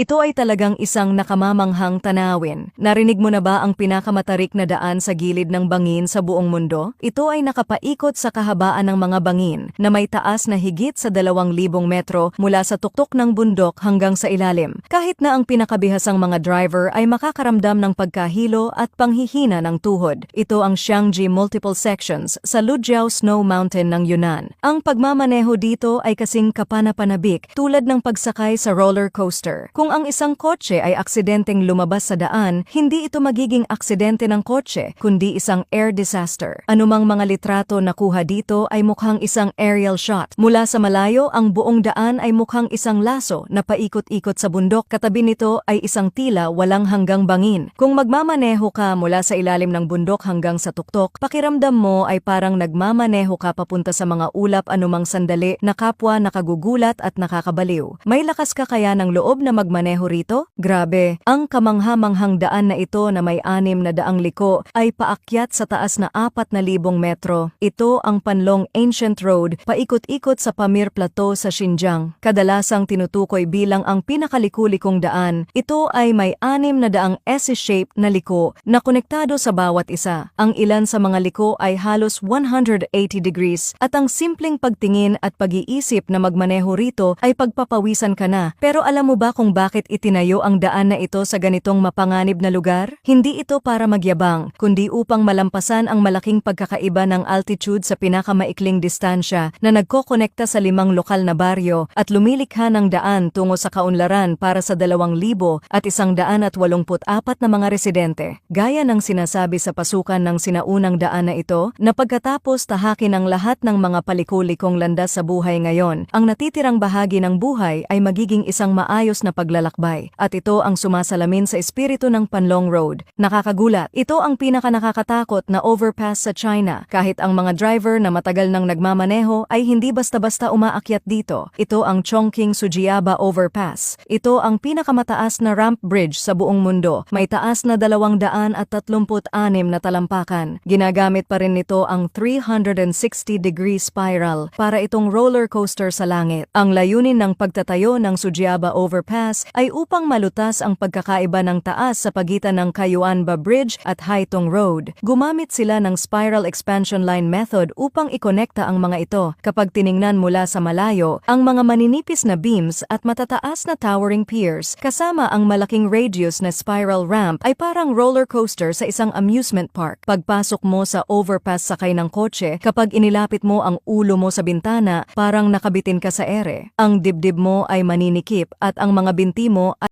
Ito ay talagang isang nakamamanghang tanawin. Narinig mo na ba ang pinakamatarik na daan sa gilid ng bangin sa buong mundo? Ito ay nakapaikot sa kahabaan ng mga bangin na may taas na higit sa 2,000 metro mula sa tuktok ng bundok hanggang sa ilalim. Kahit na ang pinakabihasang mga driver ay makakaramdam ng pagkahilo at panghihina ng tuhod. Ito ang Xiangji Multiple Sections sa Lujiao Snow Mountain ng Yunnan. Ang pagmamaneho dito ay kasing kapanapanabik tulad ng pagsakay sa roller coaster. Kung ang isang kotse ay aksidenteng lumabas sa daan, hindi ito magiging aksidente ng kotse, kundi isang air disaster. Anumang mga litrato na kuha dito ay mukhang isang aerial shot. Mula sa malayo, ang buong daan ay mukhang isang laso na paikot-ikot sa bundok. Katabi nito ay isang tila walang hanggang bangin. Kung magmamaneho ka mula sa ilalim ng bundok hanggang sa tuktok, pakiramdam mo ay parang nagmamaneho ka papunta sa mga ulap anumang sandali na kapwa nakagugulat at nakakabaliw. May lakas ka kaya ng loob na magmaneho rito? Grabe, ang kamangha-manghang daan na ito na may anim na daang liko ay paakyat sa taas na apat na libong metro. Ito ang Panlong Ancient Road, paikot-ikot sa Pamir Plateau sa Xinjiang. Kadalasang tinutukoy bilang ang pinakalikulikong daan. Ito ay may anim na daang S-shape na liko na konektado sa bawat isa. Ang ilan sa mga liko ay halos 180 degrees at ang simpleng pagtingin at pag-iisip na magmaneho rito ay pagpapawisan ka na. Pero alam mo ba kung bakit itinayo ang daan na ito sa ganitong mapanganib na lugar? Hindi ito para magyabang, kundi upang malampasan ang malaking pagkakaiba ng altitude sa pinakamaikling distansya na nagkokonekta sa limang lokal na baryo at lumilikha ng daan tungo sa kaunlaran para sa dalawang libo at isang daan at walumput apat na mga residente. Gaya ng sinasabi sa pasukan ng sinaunang daan na ito, na pagkatapos tahakin ang lahat ng mga palikulikong landas sa buhay ngayon, ang natitirang bahagi ng buhay ay magiging isang maayos na paglalakbay. At ito ang sumasalamin sa espiritu ng Panlong Road. Nakakagulat, ito ang pinaka nakakatakot na overpass sa China. Kahit ang mga driver na matagal nang nagmamaneho ay hindi basta-basta umaakyat dito. Ito ang Chongqing Sujiaba Overpass. Ito ang pinakamataas na ramp bridge sa buong mundo. May taas na 236 na talampakan. Ginagamit pa rin nito ang 360 degree spiral para itong roller coaster sa langit. Ang layunin ng pagtatayo ng Sujiaba Overpass ay upang malutas ang pagkakaiba ng taas sa pagitan ng Kayuanba Bridge at Haitong Road. Gumamit sila ng spiral expansion line method upang ikonekta ang mga ito. Kapag tiningnan mula sa malayo, ang mga maninipis na beams at matataas na towering piers kasama ang malaking radius na spiral ramp ay parang roller coaster sa isang amusement park. Pagpasok mo sa overpass sakay ng kotse, kapag inilapit mo ang ulo mo sa bintana, parang nakabitin ka sa ere. Ang dibdib mo ay maninikip at ang mga binti mo ay